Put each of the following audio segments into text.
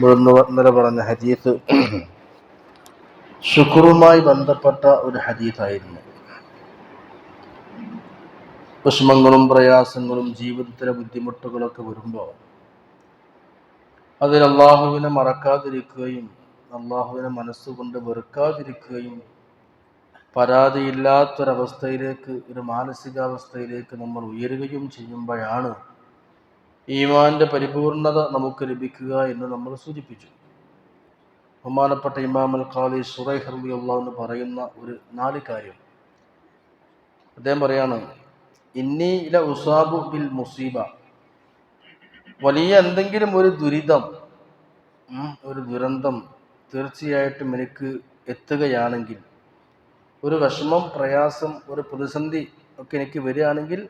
ഇന്നലെ പറഞ്ഞ ഹദീസ് ശുക്രുമായി ബന്ധപ്പെട്ട ഒരു ഹദീസായിരുന്നു. വിഷമങ്ങളും പ്രയാസങ്ങളും ജീവിതത്തിലെ ബുദ്ധിമുട്ടുകളൊക്കെ വരുമ്പോൾ അതിൽ അള്ളാഹുവിനെ മറക്കാതിരിക്കുകയും അള്ളാഹുവിനെ മനസ്സുകൊണ്ട് വെറുക്കാതിരിക്കുകയും പരാതിയില്ലാത്തൊരവസ്ഥയിലേക്ക് ഒരു മാനസികാവസ്ഥയിലേക്ക് നമ്മൾ ഉയരുകയും ചെയ്യുമ്പോഴാണ് ഈമാന്റെ പരിപൂർണത നമുക്ക് ലഭിക്കുക എന്ന് നമ്മൾ സൂചിപ്പിച്ചു. ബഹുമാനപ്പെട്ട ഇമാം ഖാലി സുറൈഹ് റബി എന്ന് പറയുന്ന ഒരു നാല് കാര്യം. അദ്ദേഹം പറയാണ് ഇന്നി ഉസാബു ബിൽ മുസീബ. വലിയ എന്തെങ്കിലും ഒരു ദുരിതം ഒരു ദുരന്തം തീർച്ചയായിട്ടും എനിക്ക് എത്തുകയാണെങ്കിൽ ഒരു വിഷമം പ്രയാസം ഒരു പ്രതിസന്ധി ഒക്കെ എനിക്ക് വരികയാണെങ്കിൽ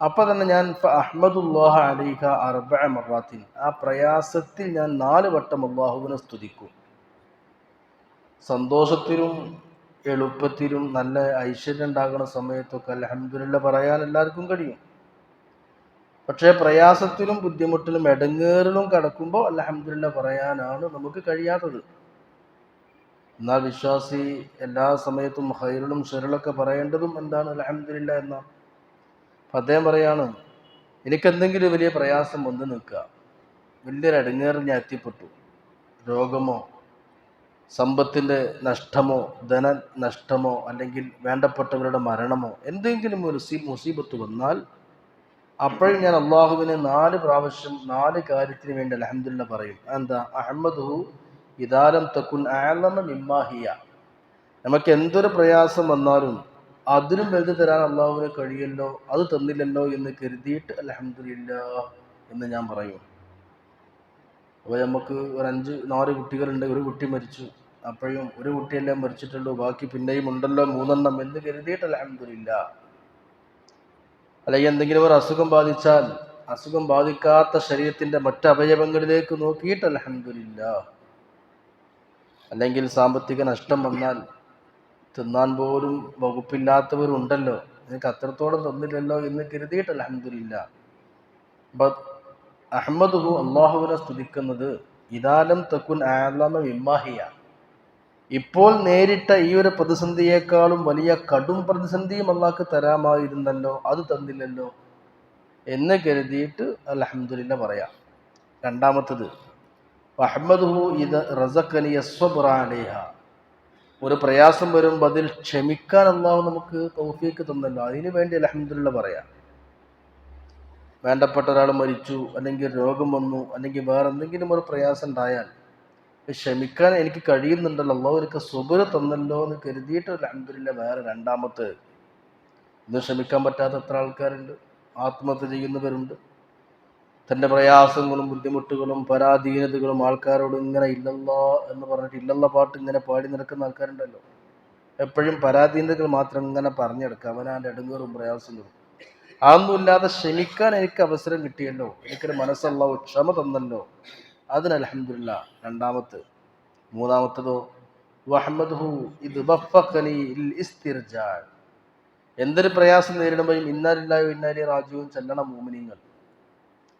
അപ്പം തന്നെ ഞാൻ അഹമ്മദുല്ലാഹ അലീഹ അർബ മറാത്തിൻ. ആ പ്രയാസത്തിൽ ഞാൻ നാല് വട്ടം അള്ളാഹുവിനെ സ്തുതിക്കും. സന്തോഷത്തിലും എളുപ്പത്തിലും നല്ല ഐശ്വര്യം ഉണ്ടാകുന്ന സമയത്തൊക്കെ അലഹമ്മദില്ല പറയാൻ എല്ലാവർക്കും കഴിയും. പക്ഷേ പ്രയാസത്തിലും ബുദ്ധിമുട്ടിലും എടങ്ങേറിലും കടക്കുമ്പോൾ അലഹമ്മദില്ല പറയാനാണ് നമുക്ക് കഴിയാത്തത്. എന്നാൽ വിശ്വാസി എല്ലാ സമയത്തും ഹൈറിലും ഷെറിലൊക്കെ പറയേണ്ടതും എന്താണ് അലഹമ്മദില്ല എന്നാണ് അപ്പം അദ്ദേഹം പറയാണ് എനിക്കെന്തെങ്കിലും വലിയ പ്രയാസം വന്ന് നിൽക്കുക. വലിയൊരു അടങ്ങേറിൽ ഞാൻ എത്തിപ്പെട്ടു രോഗമോ സമ്പത്തിന്റെ നഷ്ടമോ ധന നഷ്ടമോ അല്ലെങ്കിൽ വേണ്ടപ്പെട്ടവരുടെ മരണമോ എന്തെങ്കിലും ഒരു സി മുസീബത്ത് വന്നാൽ അപ്പോഴും ഞാൻ അള്ളാഹുവിനെ നാല് പ്രാവശ്യം നാല് കാര്യത്തിന് വേണ്ടി അലഹമില്ല പറയും. എന്താ അഹമ്മദ് ഇതാലം തക്കുൻ ആലമ മിമ്മാഹിയ നമുക്ക് എന്തൊരു പ്രയാസം വന്നാലും അതിലും വലുത് തരാൻ അള്ളാഹുവിന് കഴിയല്ലോ അത് തന്നില്ലല്ലോ എന്ന് കരുതിയിട്ട് അലഹമില്ല എന്ന് ഞാൻ പറയും. അപ്പോൾ നമുക്ക് ഒരു അഞ്ച് നാല് കുട്ടികളുണ്ട് ഒരു കുട്ടി മരിച്ചു. അപ്പോഴും ഒരു കുട്ടിയെല്ലാം മരിച്ചിട്ടുള്ളൂ ബാക്കി പിന്നെയും ഉണ്ടല്ലോ മൂന്നെണ്ണം എന്ന് കരുതിയിട്ട് അലഹമില്ല അല്ലെങ്കിൽ എന്തെങ്കിലും ഒരു അസുഖം ബാധിച്ചാൽ അസുഖം ബാധിക്കാത്ത ശരീരത്തിന്റെ മറ്റ് അവയവങ്ങളിലേക്ക് നോക്കിയിട്ട് അലഹമില്ല അല്ലെങ്കിൽ സാമ്പത്തിക നഷ്ടം വന്നാൽ തിന്നാൻ പോലും വകുപ്പില്ലാത്തവരുണ്ടല്ലോ. നിനക്ക് അത്രത്തോളം തന്നില്ലല്ലോ എന്ന് കരുതിയിട്ട് അലഹമില്ല അഹമ്മദുഹു അള്ളാഹുവിനെ സ്തുതിക്കുന്നത് ഇതാലം തക്കുൻ ആലമ വിമ്മാഹിയ. ഇപ്പോൾ നേരിട്ട ഈ ഒരു പ്രതിസന്ധിയേക്കാളും വലിയ കടും പ്രതിസന്ധിയും അള്ളാഹ്ക്ക് തരാമായിരുന്നല്ലോ അത് തന്നില്ലല്ലോ എന്ന് കരുതിയിട്ട് അലഹമില്ല പറയാം. രണ്ടാമത്തത് അഹമ്മദുഹു ഇത് റസഖനി യസ്വബുറാലേഹ ഒരു പ്രയാസം വരുമ്പോൾ അതിൽ ക്ഷമിക്കാൻ അള്ളാഹു നമുക്ക് തൗഫീക്ക് തന്നല്ലോ. അതിന് വേണ്ടി അലഹമില്ല പറയാം. വേണ്ടപ്പെട്ട ഒരാൾ മരിച്ചു അല്ലെങ്കിൽ രോഗം വന്നു അല്ലെങ്കിൽ വേറെ എന്തെങ്കിലും ഒരു പ്രയാസം ഉണ്ടായാൽ ക്ഷമിക്കാൻ എനിക്ക് കഴിയുന്നുണ്ടല്ലോ. അള്ളാഹു എനിക്ക് സുബര് തന്നല്ലോ എന്ന് കരുതിയിട്ട് അലഹമില്ല വേറെ രണ്ടാമത്തെ. ഇത് ക്ഷമിക്കാൻ പറ്റാത്ത എത്ര ആൾക്കാരുണ്ട്. ആത്മഹത്യ ചെയ്യുന്നവരുണ്ട്. തന്റെ പ്രയാസങ്ങളും ബുദ്ധിമുട്ടുകളും പരാധീനതകളും ആൾക്കാരോട് ഇങ്ങനെ ഇല്ലല്ല എന്ന് പറഞ്ഞിട്ട് ഇല്ലല്ല പാട്ട് ഇങ്ങനെ പാടി നടക്കുന്ന ആൾക്കാരുണ്ടല്ലോ. എപ്പോഴും പരാധീനതകൾ മാത്രം ഇങ്ങനെ പറഞ്ഞെടുക്കുക. അവനാന്റെ അടുങ്ങറും പ്രയാസങ്ങളും അതൊന്നുമില്ലാതെ ക്ഷമിക്കാൻ എനിക്ക് അവസരം കിട്ടിയല്ലോ. എനിക്കൊരു മനസ്സുള്ള ക്ഷമ തന്നല്ലോ. അതിന് അലഹമില്ല രണ്ടാമത്തെ. മൂന്നാമത്തതോ എന്തൊരു പ്രയാസം നേരിടുമ്പോഴും ഇന്നാലില്ലായോ ഇന്നാലി റാജുവും ചെല്ലണ മൂമിനിങ്ങൾ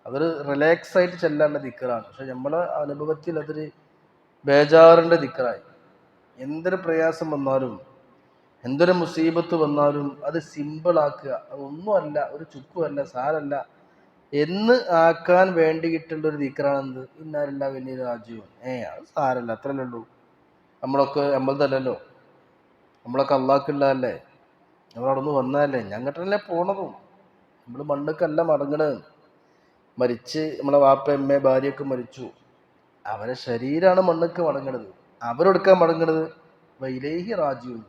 അതൊരു റിലാക്സ് ആയിട്ട് ചെല്ലാനുള്ള ദിക്കറാണ്. പക്ഷെ നമ്മളെ അനുഭവത്തിൽ അതൊരു ബേജാറിന്റെ ദിക്കറായി. എന്തൊരു പ്രയാസം വന്നാലും എന്തൊരു മുസീബത്ത് വന്നാലും അത് സിമ്പിളാക്കുക അതൊന്നുമല്ല ഒരു ചുക്കുമല്ല സാരല്ല എന്ന് ആക്കാൻ വേണ്ടിയിട്ടുള്ള ഒരു ദിക്കറാണെന്ത്? ഇന്നാലില്ല വലിയ രാജ്യവും. ഏ അത് സാരല്ല അത്രല്ലേ ഉള്ളൂ. നമ്മളൊക്കെ നമ്മളതല്ലല്ലോ. നമ്മളൊക്കെ അള്ളാക്കുള്ളതല്ലേ നമ്മളവിടെ നിന്ന് വന്നതല്ലേ. ഞങ്ങട്ടല്ലേ പോണതും. നമ്മൾ മണ്ണൊക്കല്ല മടങ്ങണത്. മരിച്ച് നമ്മളെ വാപ്പ അമ്മ ഭാര്യയൊക്കെ മരിച്ചു. അവരെ ശരീരമാണ് മണ്ണൊക്കെ മടങ്ങണത്. അവരെടുക്കാൻ മടങ്ങണത് വൈലേഹി റാജുവും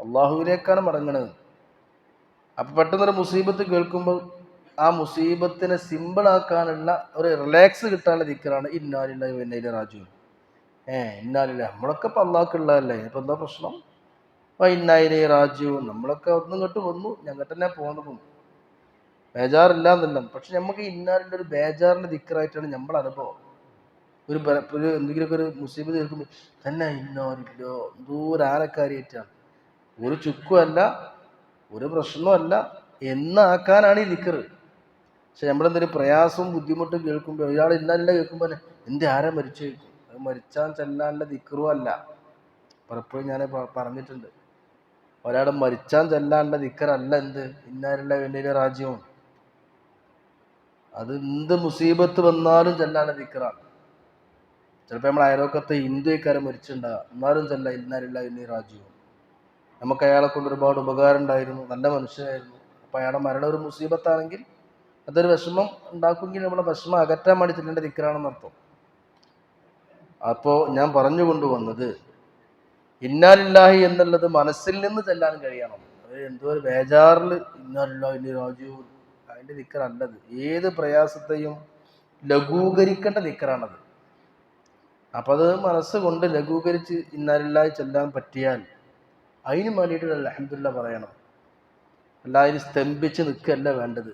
അള്ളാഹുവിനേക്കാണ് മടങ്ങണത്. അപ്പൊ പെട്ടെന്നൊരു മുസീബത്ത് കേൾക്കുമ്പോൾ ആ മുസീബത്തിനെ സിമ്പിളാക്കാനുള്ള ഒരു റിലാക്സ് കിട്ടാനുള്ള ദിക്കറാണ് ഇന്നാലില്ല വെന്നയിലെ റാജു ഏ ഇന്നാലില്ല നമ്മളൊക്കെ ഇപ്പം അള്ളാഹ്ക്കുള്ളതല്ലേ? ഇപ്പം എന്താ പ്രശ്നം? അപ്പം ഇന്നായിലെ റാജു നമ്മളൊക്കെ ഒന്നും ഇങ്ങോട്ട് വന്നു. ഞങ്ങൾ തന്നെ പോകുന്നതും ബേജാറില്ല എന്നല്ല പക്ഷെ നമുക്ക് ഇന്നാലിന്റെ ഒരു ബേജാറിന്റെ ദിക്കറായിട്ടാണ് നമ്മുടെ അനുഭവം. ഒരു ഒരു എന്തെങ്കിലുമൊക്കെ ഒരു മുസീബത്ത് കേൾക്കുമ്പോൾ തന്നെ ഇന്നാലില്ലോ എന്തോ ഒരു ചുക്കുമല്ല ഒരു പ്രശ്നമല്ല എന്നാക്കാനാണ് ഈ ദിക്കറ്. പക്ഷെ നമ്മളെന്തൊരു പ്രയാസവും ബുദ്ധിമുട്ടും കേൾക്കുമ്പോൾ ഒരാൾ ഇന്നല്ല കേൾക്കുമ്പോൾ എന്റെ ആരാ മരിച്ചു കേൾക്കും അത് മരിച്ചാൽ ചെല്ലാനുള്ള ദിക്കറും അല്ല പലപ്പോഴും ഞാൻ പറഞ്ഞിട്ടുണ്ട്. ഒരാൾ മരിച്ചാൽ ചെല്ലാനുള്ള ദിക്കറല്ല എന്ത്? ഇന്നാലുള്ള വലിയ രാജ്യവും. അത് എന്ത് മുസീബത്ത് വന്നാലും ചെല്ലാണ് ദിക്കറാണ് ചിലപ്പോൾ നമ്മൾ അയലോക്കത്തെ ഹിന്ദുക്കാരെ മരിച്ചിട്ടുണ്ടാകാം എന്നാലും ചെല്ല. ഇന്നാലില്ല എന്നീ രാജ്യവും. നമുക്ക് അയാളെ കൊണ്ട് ഒരുപാട് ഉപകാരം ഉണ്ടായിരുന്നു നല്ല മനുഷ്യനായിരുന്നു. അപ്പോൾ അയാളെ മരണം ഒരു മുസീബത്താണെങ്കിൽ അതൊരു വിഷമം ഉണ്ടാക്കുമെങ്കിൽ നമ്മളെ വിഷമം അകറ്റാൻ വേണ്ടി ചെല്ലേണ്ട ദിക്കറാണെന്ന് അർത്ഥം. അപ്പോൾ ഞാൻ പറഞ്ഞു കൊണ്ടുവന്നത് ഇന്നാലില്ലാഹി എന്നുള്ളത് മനസ്സിൽ നിന്ന് ചെല്ലാൻ കഴിയണം. അത് എന്തോ ഒരു ബേജാറിൽ ഇന്നാലില്ല ഇനി രാജു അതിന്റെ ദിക്കറല്ലത്. ഏത് പ്രയാസത്തെയും ലഘൂകരിക്കേണ്ട ദിക്കറാണത്. അപ്പം അത് മനസ്സുകൊണ്ട് ലഘൂകരിച്ച് ഇന്നാലില്ലായി ചെല്ലാൻ പറ്റിയാൽ അതിന് വേണ്ടിയിട്ട് അലഹമില്ല പറയണം. എല്ലാവരും സ്തംഭിച്ച് നിൽക്കല്ല വേണ്ടത്.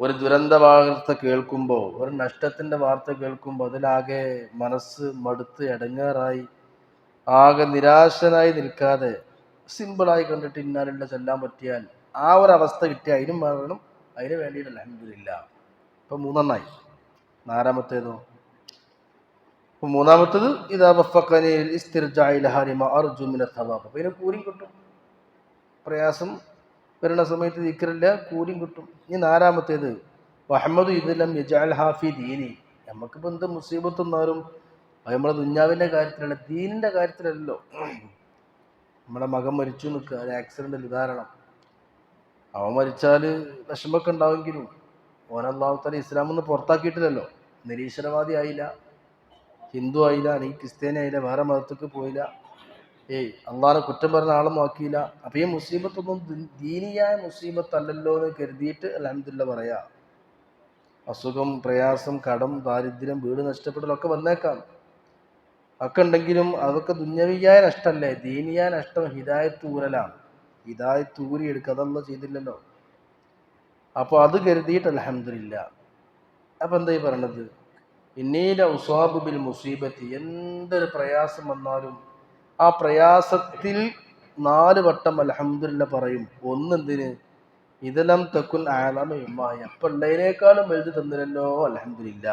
ഒരു ദുരന്ത വാർത്ത കേൾക്കുമ്പോൾ ഒരു നഷ്ടത്തിന്റെ വാർത്ത കേൾക്കുമ്പോൾ അതിലാകെ മനസ്സ് മടുത്ത് ഇടങ്ങാറായി ആകെ നിരാശനായി നിൽക്കാതെ സിമ്പിളായി കണ്ടിട്ട് ഇന്നാലുള്ള ചെല്ലാൻ പറ്റിയാൽ ആ ഒരു അവസ്ഥ കിട്ടിയ അതിനും വേണം അതിന് വേണ്ടിയിട്ട് അലഹമില്ല ഇപ്പം മൂന്നെണ്ണായി. നാലാമത്തേതോ? ഇപ്പൊ മൂന്നാമത്തത് ഇതാ വഫക്കനിൽ ഇസ്തിർജാഇ കൂലി അർജു മിന തവാബ്. അപ്പോൾ ഇതിന് കിട്ടും. പ്രയാസം വരുന്ന സമയത്ത് ദിക്കറില്ല കൂലിയും കിട്ടും. ഇനി നാലാമത്തേത് വഹമ്മദ് ഇതെല്ലാം യജാൽ ഹാഫി ദീനി. നമുക്കിപ്പോൾ എന്ത് മുസീബത്ത് വന്നാലും അത് നമ്മളെ ദുഞ്ഞാവിന്റെ കാര്യത്തിലല്ല ദീനിന്റെ കാര്യത്തിലല്ലോ നമ്മുടെ മകൻ മരിച്ചു നിൽക്കുക ഒരു ആക്സിഡന്റ് ഉദാഹരണം അവൻ മരിച്ചാൽ വിഷമൊക്കെ ഉണ്ടാവുമെങ്കിലും ഓൻ അള്ളാഹുത്താല ഇസ്ലാം ഒന്ന് പുറത്താക്കിയിട്ടില്ലല്ലോ. നിരീശ്വരവാദി ആയില്ല. ഹിന്ദു ആയില്ല അല്ലെങ്കിൽ ക്രിസ്ത്യാനി ആയില്ല വേറെ മതത്തേക്ക് പോയില്ല. ഏയ് അള്ളാഹെ കുറ്റം പറഞ്ഞ ആളും നോക്കിയില്ല അപ്പം ഈ മുസീബത്തൊന്നും ദീനിയായ മുസീബത്തല്ലല്ലോ എന്ന് കരുതിയിട്ട് അലഹമില്ല പറയാ. അസുഖം പ്രയാസം കടം ദാരിദ്ര്യം വീട് നഷ്ടപ്പെടലൊക്കെ വന്നേക്കാം. ഒക്കെ ഉണ്ടെങ്കിലും അതൊക്കെ ദുന്യവിയായ നഷ്ടമല്ലേ ദീനിയായ നഷ്ടം ഹിദായത്ത് ഊരലാണ്. ഹിദായത്ത് തൂരിയെടുക്കുക അതൊന്നും ചെയ്തില്ലല്ലോ. അപ്പോൾ അത് കരുതിയിട്ട് അലഹമില്ല അപ്പം എന്തായി പറയണത്? ഇന്നീല ഉസാബു ബിൽ മുസീബത്തി. എന്തൊരു പ്രയാസം വന്നാലും ആ പ്രയാസത്തിൽ നാല് വട്ടം അലഹമില്ല പറയും. ഒന്നെന്തിന്? ഇതെല്ലാം തെക്കുൻ ആലാമയുമായി അപ്പം ഉള്ളതിനേക്കാളും വലുത് തന്നില്ലല്ലോ അലഹമില്ല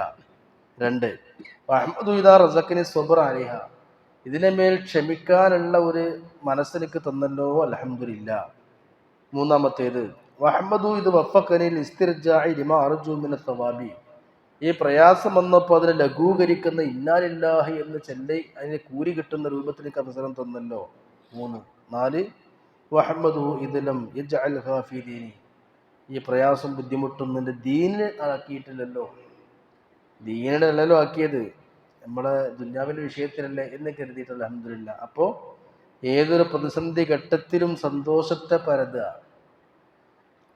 രണ്ട് അഹമ്മദ് ഇതാ റസക്കിന് സ്വബർ അലിഹ. ഇതിനെ മേൽ ക്ഷമിക്കാനുള്ള ഒരു മനസ്സെനിക്ക് തന്നല്ലോ അലഹമില്ല മൂന്നാമത്തേത് വഹമ്മദു ഇത് വഫക്കനിൽ ഈ പ്രയാസം വന്നപ്പോൾ അതിനെ ലഘൂകരിക്കുന്ന ഇന്നാലില്ലാഹി എന്ന് ചെല്ലി അതിനെ കൂരി കിട്ടുന്ന രൂപത്തിലേക്ക് അവസരം തന്നല്ലോ. മൂന്ന്. നാല് വഹമ്മദു ഇതിലം ഈ പ്രയാസം ബുദ്ധിമുട്ടുന്നതിന്റെ ദീനിനെ ആക്കിയിട്ടില്ലല്ലോ. ദീനിനെ അല്ലല്ലോ ആക്കിയത്. നമ്മുടെ ദുന്യാവിന്റെ വിഷയത്തിലല്ലേ എന്ന് കരുതിയിട്ട് അലഹമില്ല അപ്പോൾ ഏതൊരു പ്രതിസന്ധി ഘട്ടത്തിലും സന്തോഷത്തെ പരതുക.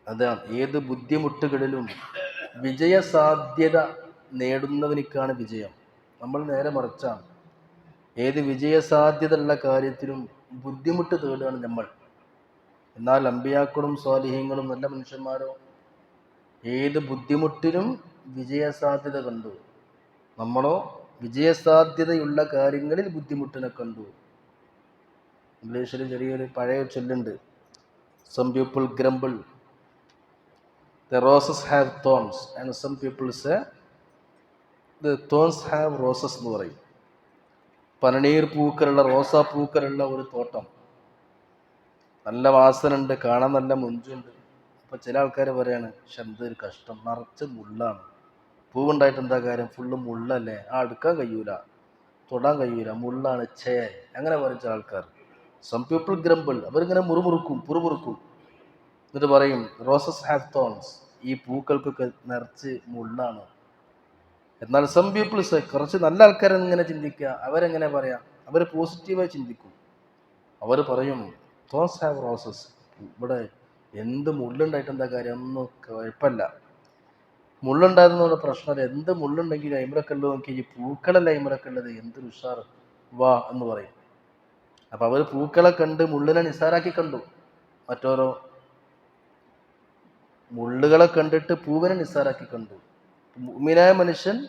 അതാണ് ഏത് ബുദ്ധിമുട്ടുകളിലും വിജയസാധ്യത നേടുന്നവനിക്കാണ് വിജയം. നമ്മൾ നേരെ മറിച്ചാണ്. ഏത് വിജയസാധ്യത ഉള്ള കാര്യത്തിലും ബുദ്ധിമുട്ട് തേടുകയാണ് നമ്മൾ. എന്നാൽ അമ്പിയാക്കളും സ്വാലിഹ്യങ്ങളും നല്ല മനുഷ്യന്മാരോ? ഏത് ബുദ്ധിമുട്ടിലും വിജയസാധ്യത കണ്ടു. നമ്മളോ വിജയസാധ്യതയുള്ള കാര്യങ്ങളിൽ ബുദ്ധിമുട്ടിനെ കണ്ടു. ഇംഗ്ലീഷിൽ ചെറിയൊരു പഴയ ചൊല്ലുണ്ട്. Some people grumble the roses have thorns and some people's the thorns have roses എന്ന് പറയും. പനനീർ പൂക്കളുള്ള റോസാ പൂക്കളുള്ള ഒരു തോട്ടം. നല്ല വാസനുണ്ട് കാണാൻ നല്ല മുഞ്ചുണ്ട്. അപ്പോൾ ചില ആൾക്കാർ പറയാണ് പക്ഷെ എന്തൊരു കഷ്ടം നിറച്ച് മുള്ളാണ്. പൂവുണ്ടായിട്ട് എന്താ കാര്യം? ഫുള്ള് മുള്ളല്ലേ? ആ എടുക്കാൻ കഴിയൂല. തൊടാൻ കഴിയൂല. മുള്ളാണ് ചേ അങ്ങനെ പറഞ്ഞ ആൾക്കാർ. സം പീപ്പിൾ ഗ്രംബിൾ അവരിങ്ങനെ മുറുമുറുക്കും പുറുമുറുക്കും. എന്നിട്ട് പറയും റോസസ് ഹാവ് തോൺസ് ഈ പൂക്കൾക്കൊക്കെ നിറച്ച് മുള്ളാണ്. എന്നാൽ സം പീപ്പിൾസ് കുറച്ച് നല്ല ആൾക്കാരെ ഇങ്ങനെ ചിന്തിക്കുക. അവരെങ്ങനെ പറയാം? അവർ പോസിറ്റീവായി ചിന്തിക്കും. അവർ പറയും തോൺസ് ഹാവ് റോസസ് ഇവിടെ എന്ത് മുള്ളുണ്ടായിട്ട് എന്താ കാര്യം? ഒന്നും കുഴപ്പമില്ല. മുള്ളുണ്ടായിരുന്നതുകൊണ്ട് പ്രശ്നമില്ല. എന്ത് മുള്ളുണ്ടെങ്കിലും അയിമറൊക്കെ ഉള്ളത് നോക്കി ഈ പൂക്കളല്ല അയിമറൊക്കെ എന്ത് എന്തൊരു ഉഷാർ വാ എന്ന് പറയും. അപ്പം അവർ പൂക്കളെ കണ്ട് മുള്ളിനെ നിസ്സാരാക്കി കണ്ടു. മറ്റോരോ മുള്ളുകളെ കണ്ടിട്ട് പൂവിനെ നിസ്സാരാക്കി കണ്ടു. മുഅ്മിനായ മനുഷ്യൻ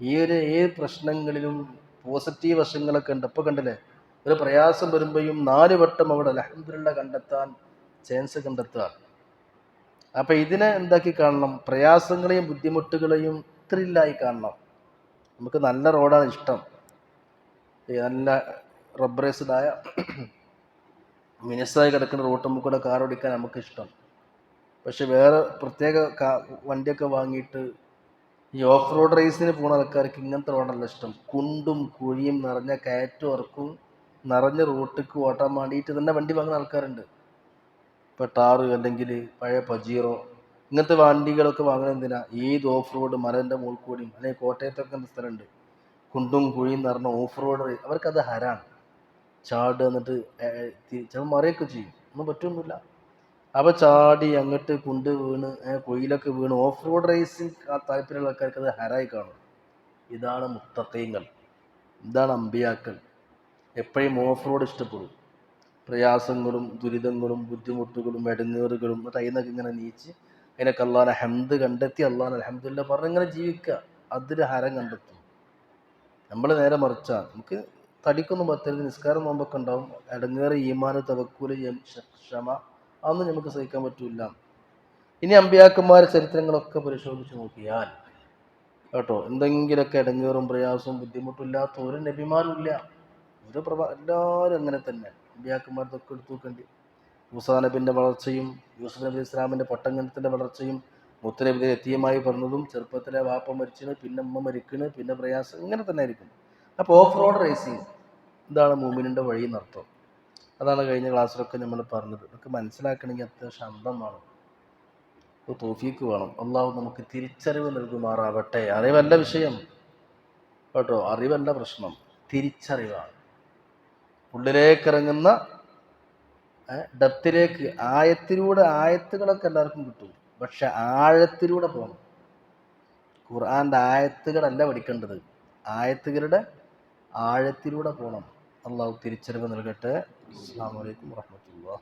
ഈ ഒരു ഏത് പ്രശ്നങ്ങളിലും പോസിറ്റീവ് വശങ്ങളൊക്കെ ഉണ്ട്. ഇപ്പോൾ കണ്ടില്ലേ? ഒരു പ്രയാസം വരുമ്പോഴും നാല് വട്ടം അവിടെ അലഹമില്ല കണ്ടെത്താൻ ചാൻസ് കണ്ടെത്തുക. അപ്പം ഇതിനെ എന്താക്കി കാണണം? പ്രയാസങ്ങളെയും ബുദ്ധിമുട്ടുകളെയും ത്രില്ലായി കാണണം. നമുക്ക് നല്ല റോഡാണ് ഇഷ്ടം. നല്ല റബ്ബറൈസ്ഡായ മിനിസായി കിടക്കുന്ന റോട്ട് നമുക്ക് കൂടെ കാർ ഓടിക്കാൻ നമുക്ക് ഇഷ്ടം. പക്ഷെ വേറെ പ്രത്യേക വണ്ടിയൊക്കെ വാങ്ങിയിട്ട് ഈ ഓഫ് റോഡ് റേസിന് പോണ ആൾക്കാർക്ക് ഇങ്ങനത്തെ റോഡല്ല ഇഷ്ടം. കുണ്ടും കുഴിയും നിറഞ്ഞ കയറ്റും ഇറക്കും. നിറഞ്ഞ റൂട്ടിക്ക് ഓട്ടാൻ വേണ്ടിയിട്ട് തന്നെ വണ്ടി വാങ്ങുന്ന ആൾക്കാരുണ്ട്. ഇപ്പോൾ ടാറ് അല്ലെങ്കിൽ പഴയ പജീറോ ഇങ്ങനത്തെ വണ്ടികളൊക്കെ വാങ്ങുന്നത് എന്തിനാ? ഏത് ഓഫ് റോഡ് മലേന്റെ മുകളിൽ കൂടിയും അല്ലെങ്കിൽ കോട്ടയത്തൊക്കെ എന്ത് സ്ഥലമുണ്ട്? കുണ്ടും കുഴിയും നിറഞ്ഞ ഓഫ് റോഡ് അവർക്കത് ഹരാണ്. ചാട് എന്നിട്ട് ചിലപ്പോൾ മറിയൊക്കെ ചെയ്യും. ഒന്നും പറ്റൊന്നുമില്ല. അപ്പോൾ ചാടി അങ്ങോട്ട് കുണ്ട് വീണ് കുഴിയിലൊക്കെ വീണ് ഓഫ് റോഡ് റേസിംഗ് താല്പര്യമുള്ള ആൾക്കാർക്ക് അത് ഹരായി കാണും. ഇതാണ് മുത്തക്കൈങ്ങൾ. ഇതാണ് അമ്പിയാക്കൾ. എപ്പോഴും ഓഫ് റോഡ് ഇഷ്ടപ്പെടും. പ്രയാസങ്ങളും ദുരിതങ്ങളും ബുദ്ധിമുട്ടുകളും ഇടങ്ങേറുകളും അതിൽ ഇങ്ങനെ നീച്ച് അതിനൊക്കെ അള്ളാഹാൻ ഹംദ് കണ്ടെത്തി അള്ളാഹാൻ അലഹമില്ല പറഞ്ഞ് ഇങ്ങനെ ജീവിക്കുക. അതിൽ ഹരം കണ്ടെത്തും. നമ്മൾ നേരെ മറിച്ചാൽ നമുക്ക് തടിക്കൊന്നും പറ്റരുത്. നിസ്കാരം നോമ്പൊക്കെ ഉണ്ടാവും. ഇടങ്ങേറ് ഈമാന് തവക്കൂൽ ക്ഷമ അതൊന്നും നമുക്ക് സഹിക്കാൻ പറ്റൂല. ഇനി അമ്പിയാക്കന്മാരെ ചരിത്രങ്ങളൊക്കെ പരിശോധിച്ച് നോക്കിയാൽ കേട്ടോ എന്തെങ്കിലുമൊക്കെ ഇടങ്ങേറും പ്രയാസവും ബുദ്ധിമുട്ടും ഇല്ലാത്ത ഒരു നബിമാരും ഇല്ല. ഒരു പ്രഭ എല്ലാവരും അങ്ങനെ തന്നെ. അമ്പിയാക്കന്മാരതൊക്കെ എടുത്തു നോക്കേണ്ടി. മൂസാ നബിന്റെ വളർച്ചയും യൂസഫ് നബി ഇസ്ലാമിന്റെ പൊട്ടങ്കണത്തിന്റെ വളർച്ചയും മുത്തനബിയുടെ എത്തിയമായി പറഞ്ഞതും ചെറുപ്പത്തിലെ വാപ്പ മരിച്ചിന് പിന്നെ അമ്മ മരിക്കണ് പിന്നെ പ്രയാസം ഇങ്ങനെ തന്നെ ആയിരിക്കും. അപ്പോൾ ഓഫ് റോഡ് റേസിങ് ഇതാണ് മൂമിനിന്റെ വഴി എന്നർത്ഥം അതാണ് കഴിഞ്ഞ ക്ലാസ്സിലൊക്കെ നമ്മൾ പറഞ്ഞത്. ഇതൊക്കെ മനസ്സിലാക്കണമെങ്കിൽ അത്യാവശ്യം അന്തം വേണം. ഒരു തോഫീക്ക് വേണം. അള്ളാഹു നമുക്ക് തിരിച്ചറിവ് നൽകുമാറാവട്ടെ. അറിവല്ല വിഷയം. കേട്ടോ അറിവല്ല പ്രശ്നം. തിരിച്ചറിവാണ്. ഉള്ളിലേക്കിറങ്ങുന്ന ഡെപ്തിലേക്ക് ആയത്തിലൂടെ ആയത്തുകളൊക്കെ എല്ലാവർക്കും കിട്ടും. പക്ഷെ ആഴത്തിലൂടെ പോകണം. ഖുർആാന്റെ ആയത്തുകളല്ല പഠിക്കേണ്ടത്. ആയത്തുകളുടെ ആഴത്തിലൂടെ പോകണം. അള്ളാഹു തിരിച്ചറിവ് നൽകട്ടെ. അസ്സാം വലൈക്കും വാഹമത്തുള്ള